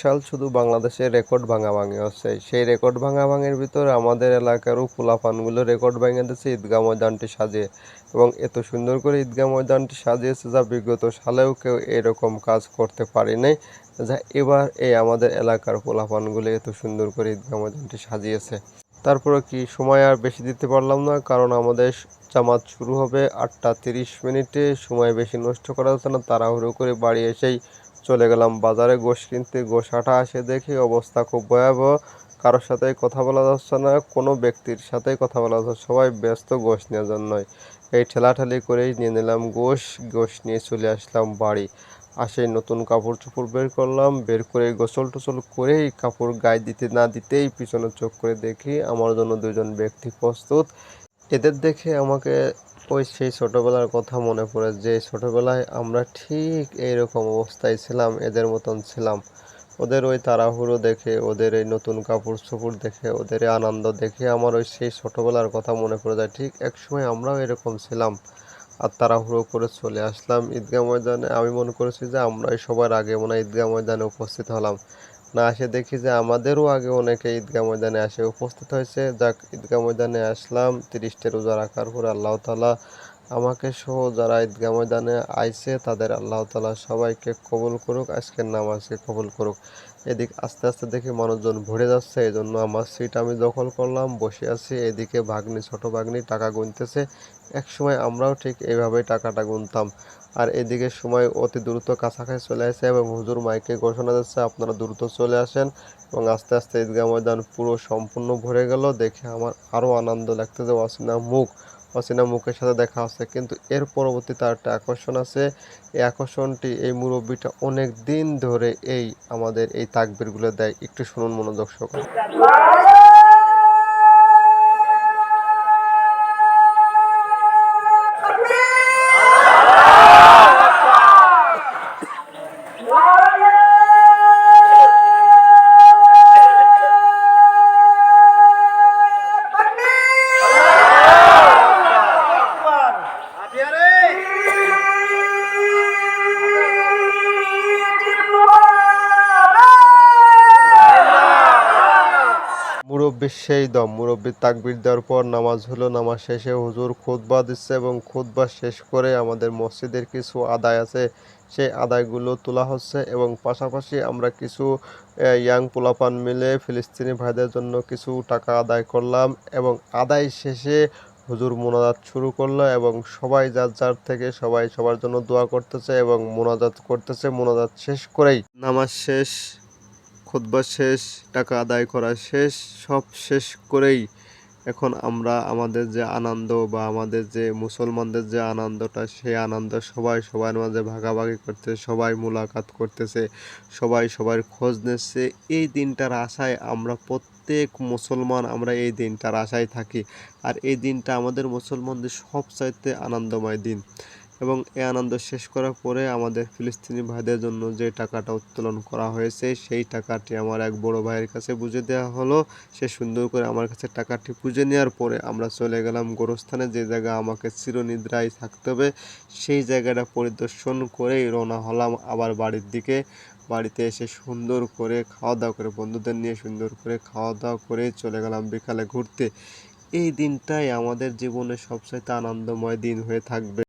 সাল শুধু বাংলাদেশের রেকর্ড ভাঙাভাঙি হচ্ছে। সেই রেকর্ড ভাঙাভাঙির ভিতর আমাদের এলাকারও পোলাপানগুলো রেকর্ড ভেঙে দিচ্ছে ঈদগাহ ময়দানটি সাজিয়ে। এবং এত সুন্দর করে ঈদগাহ ময়দানটি সাজিয়েছে যা বিগত সালেও কেউ এরকম কাজ করতে পারেনি যা এবার এই আমাদের এলাকার পোলাপানগুলো এত সুন্দর করে ঈদগাহ ময়দানটি সাজিয়েছে। তারপরে কি সময় আর বেশি দিতে পারলাম না, কারণ আমাদের জামাত শুরু হবে আটটা তিরিশ মিনিটে। সময় বেশি নষ্ট করা যাচ্ছে না, তাড়াহুড়ো করে বাড়ি এসেই চলে গেলাম বাজারে, গোশ কিনতে। গোশ হাঁটা আসে দেখি অবস্থা খুব ভয়াবহ। কারোর সাথেই কথা বলা যাচ্ছে না, কোনো ব্যক্তির সাথেই কথা বলা যাচ্ছে সবাই ব্যস্ত, গোশ নেওয়ার জন্যই। এই ঠেলাঠেলি করেই নিয়ে নিলাম গোশ গোশ নিয়ে চলে আসলাম বাড়ি। আসেই নতুন কাপড় চোপড় বের করলাম, বের করে গোসল টোসল করেই কাপড় গায়ে দিতে না দিতেই পিছনে চোখ করে দেখি আমার জন্য দুজন ব্যক্তি প্রস্তুত। এদের দেখে আমাকে ওই সেই ছোটোবেলার কথা মনে পড়ে যে ছোটোবেলায় আমরা ঠিক এইরকম অবস্থায় ছিলাম, এদের মতন ছিলাম। ওদের ওই তাড়াহুড়ো দেখে, ওদের এই নতুন কাপড় চোপড় দেখে, ওদের আনন্দ দেখে আমার ওই সেই ছোটোবেলার কথা মনে পড়ে যায়। ঠিক এক সময় আমরাও এরকম ছিলাম আর তাড়াহুড়ো করে চলে আসলাম ঈদগাহ ময়দানে। আমি মনে করেছি যে আমরাই সবার আগে মনে হয় ঈদগাহ ময়দানে উপস্থিত হলাম। না আসে দেখি যে আমাদেরও আগে অনেকে ঈদগাহ ময়দানে আসে। উপস্থিত হয়েছে। যাক, ঈদগাহ ময়দানে আসলাম। তিরিশটা রোজা রাখার পর আল্লাহ তালা আমাকে সহ যারা ঈদগাহ ময়দানে আইছে, তাদের আল্লাহ তালা সবাইকে কবুল করুক, আজকের নামাজকে কবুল করুক। এদিক আস্তে আস্তে দেখি মানুষজন ভরে যাচ্ছে এই জন্য আমার সিট আমি দখল করলাম, বসে আছি। এদিকে ভাগ্নি, ছোট ভাগ্নি টাকা গুনতেছে। এক সময় আমরাও ঠিক এইভাবেই টাকাটা গুনতাম। আর এদিকে সময় অতি দ্রুত কাছাকাছি চলে আসে এবং হুজুর মাইকে ঘোষণা দিচ্ছে, আপনারা দ্রুত চলে আসেন। এবং আস্তে আস্তে ঈদগাহ ময়দান পুরো সম্পূর্ণ ভরে গেল। দেখে আমার আরও আনন্দ লাগতেছে অচেনা মুখ। অচেনা মুখের সাথে দেখা হচ্ছে। কিন্তু এর পরবর্তী তার একটা আকর্ষণ আছে। এই আকর্ষণটি এই মুরব্বিটা অনেক দিন ধরে এই আমাদের এই তাকবিরগুলো দেয়। একটু শুনুন মনোযোগ সহকারে। মুরব্বির সেই দম। মুরব্বির তাকবির দেওয়ার পর নামাজ হলো, নামাজ শেষে হুজুর খুতবা দিচ্ছে এবং খুতবা শেষ করে আমাদের মসজিদের কিছু আদায় আছে, সেই আদায়গুলো তোলা হচ্ছে এবং পাশাপাশি আমরা কিছু ইয়াং পোলাপান মিলে ফিলিস্তিনি ভাইদের জন্য কিছু টাকা আদায় করলাম এবং আদায় শেষে হুজুর মোনাজাত শুরু করল এবং সবাই যার যার থেকে সবাই সবার জন্য দোয়া করতেছে এবং মোনাজাত করতেছে, মোনাজাত শেষ করেই। নামাজ শেষ খুতবা শেষ, টাকা আদায় করা শেষ, সব শেষ করেই এখন আমরা আমাদের যে আনন্দ বা আমাদের যে মুসলমানদের যে আনন্দটা, সেই আনন্দ সবাই সবার মাঝে ভাগাভাগি করতে সবাই মোলাকাত করতেছে, সবাই সবার খোঁজ নিচ্ছে। এই দিনটার আশায় আমরা প্রত্যেক মুসলমান আমরা এই দিনটার আশায় থাকি। আর এই দিনটা আমাদের মুসলমানদের সবচাইতে আনন্দময় দিন। এবং এ আনন্দ শেষ করার পরে আমাদের ফিলিস্তিনি ভাইদের জন্য যে টাকাটা উত্তোলন করা হয়েছে, সেই টাকাটি আমার এক বড় ভাইয়ের কাছে বুঝে দেওয়া হলো। সে সুন্দর করে আমার কাছে টাকাটি বুঝে নেওয়ার পরে আমরা চলে গেলাম গোরস্থানে, যে জায়গা আমাকে চিরনিদ্রায় থাকতে হবে, সেই জায়গাটা পরিদর্শন করেই রওনা হলাম আবার বাড়ির দিকে। বাড়িতে এসে সুন্দর করে খাওয়া দাওয়া করে, বন্ধুদের নিয়ে সুন্দর করে খাওয়া দাওয়া করে চলে গেলাম বিকালে ঘুরতে। এই দিনটাই আমাদের জীবনে সবচাইতে আনন্দময় দিন হয়ে থাকবে।